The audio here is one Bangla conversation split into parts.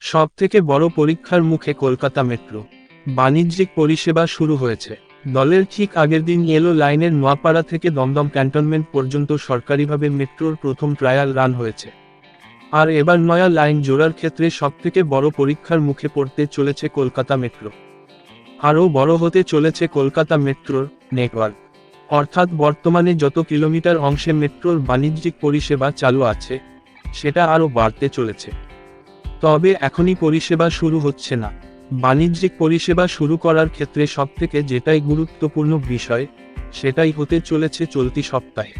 সব থেকে বড় পরীক্ষার মুখে কলকাতা মেট্রো। বাণিজ্যিক পরিষেবা শুরু হয়েছে। দলের ঠিক আগের দিন এলো লাইনের নোয়াপাড়া থেকে দমদম ক্যান্টনমেন্ট পর্যন্ত সরকারিভাবে মেট্রোর প্রথম ট্রায়াল রান হয়েছে। আর এবার নয়া লাইন জোড়ার ক্ষেত্রে সবথেকে বড় পরীক্ষার মুখে পড়তে চলেছে কলকাতা মেট্রো। আরও বড় হতে চলেছে কলকাতা মেট্রোর নেটওয়ার্ক অর্থাৎ বর্তমানে যত কিলোমিটার অংশে মেট্রোর বাণিজ্যিক পরিষেবা চালু আছে, সেটা আরও বাড়তে চলেছে। তবে এখনই পরিষেবা শুরু হচ্ছে না। বাণিজ্যিক পরিষেবা শুরু করার ক্ষেত্রে সবথেকে যেটাই গুরুত্বপূর্ণ বিষয়, সেটাই হতে চলেছে চলতি সপ্তাহে।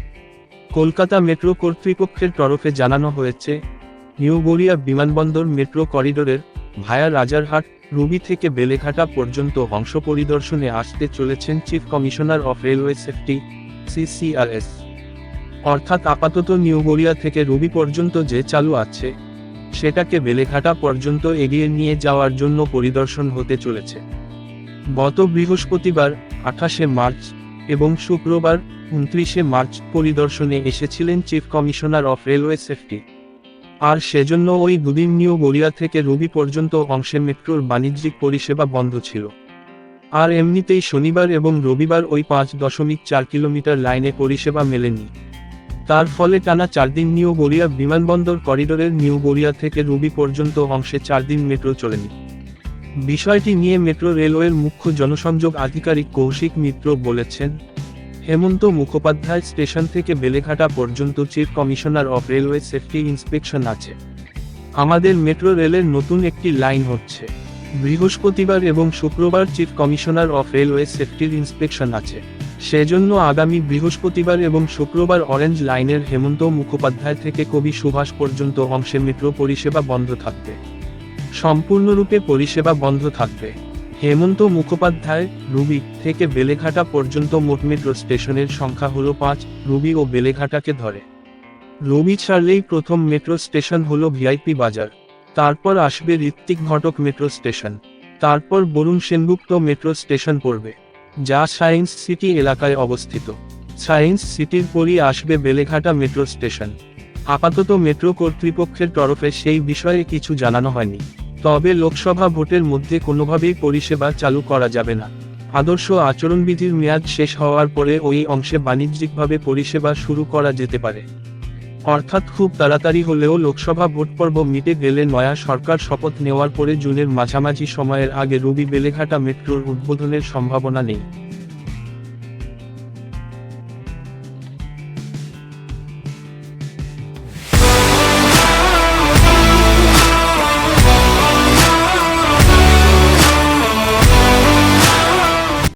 কলকাতা মেট্রো কর্তৃপক্ষের তরফে জানানো হয়েছে, নিউ গড়িয়া বিমানবন্দর মেট্রো করিডোরের ভায়া রাজারহাট রুবি থেকে বেলেঘাটা পর্যন্ত অংশ পরিদর্শনে আসতে চলেছেন chief commissioner of railway safety CCRS অর্থাৎ আপাতত নিউ গড়িয়া থেকে রুবি পর্যন্ত যে চালু আছে, সেটাকে বেলেঘাটা পর্যন্ত এগিয়ে নিয়ে যাওয়ার জন্য পরিদর্শন হতে চলেছে। গত বৃহস্পতিবার, আঠাশে মার্চ এবং শুক্রবার, উনত্রিশে মার্চ পরিদর্শনে এসেছিলেন chief commissioner of railway safety আর সেজন্য ওই দুদিন নিউ গড়িয়া থেকে রবি পর্যন্ত অংশে মেট্রোর বাণিজ্যিক পরিষেবা বন্ধ ছিল। আর এমনিতেই শনিবার এবং রবিবার ওই পাঁচ দশমিক চার কিলোমিটার লাইনে পরিষেবা মেলেনি। তার ফলে টানা চার দিন নিউ গড়িয়া বিমানবন্দর করিডোরের নিউ গড়িয়া থেকে রুবি পর্যন্ত অংশে চার দিন মেট্রো চলেনি। বিষয়টি নিয়ে মেট্রো রেলওয়ের মুখ্য জনসংযোগ আধিকারিক কৌশিক মিত্র বলেছেন হেমন্ত মুখোপাধ্যায় স্টেশন থেকে বেলেঘাটা পর্যন্ত chief commissioner of railway safety inspection আছে। আমাদের মেট্রো রেলের নতুন একটি লাইন হচ্ছে। বৃহস্পতিবার এবং শুক্রবার চিফ কমিশনার অফ রেলওয়ে সেফটির ইন্সপেকশন আছে। সেজন্য আগামী বৃহস্পতিবার এবং শুক্রবার অরেঞ্জ লাইনের হেমন্ত মুখোপাধ্যায় থেকে কবি সুভাষ পর্যন্ত অংশে মেট্রো পরিষেবা বন্ধ থাকবে। সম্পূর্ণরূপে পরিষেবা বন্ধ থাকবে। হেমন্ত মুখোপাধ্যায়, রুবি, থেকে বেলেঘাটা পর্যন্ত মোট মেট্রো স্টেশনের সংখ্যা হল পাঁচ, রুবি ও বেলেঘাটাকে ধরে। রুবি ছাড়লেই প্রথম মেট্রো স্টেশন হল ভিআইপি বাজার। তারপর আসবে ঋত্বিক ঘটক মেট্রো স্টেশন। তারপর বরুণ সেনগুপ্ত মেট্রো স্টেশন পড়বে, যা সায়েন্স সিটি এলাকায় অবস্থিত। সায়েন্স সিটির পরই আসবে বেলেঘাটা মেট্রো স্টেশন। আপাতত মেট্রো কর্তৃপক্ষের তরফে সেই বিষয়ে কিছু জানানো হয়নি। তবে লোকসভা ভোটের মধ্যে কোনোভাবেই পরিষেবা চালু করা যাবে না। আদর্শ আচরণবিধির মেয়াদ শেষ হওয়ার পরে ওই অংশে বাণিজ্যিকভাবে পরিষেবা শুরু করা যেতে পারে। অর্থাৎ খুব তাড়াতাড়ি হলেও লোকসভা ভোট পর্ব মিটে গেলে নয়া সরকার শপথ নেওয়ার পরে জুনের মাঝামাঝি সময়ের আগে রবি বেলেঘাটা মেট্রোর উদ্বোধনের সম্ভাবনা নেই।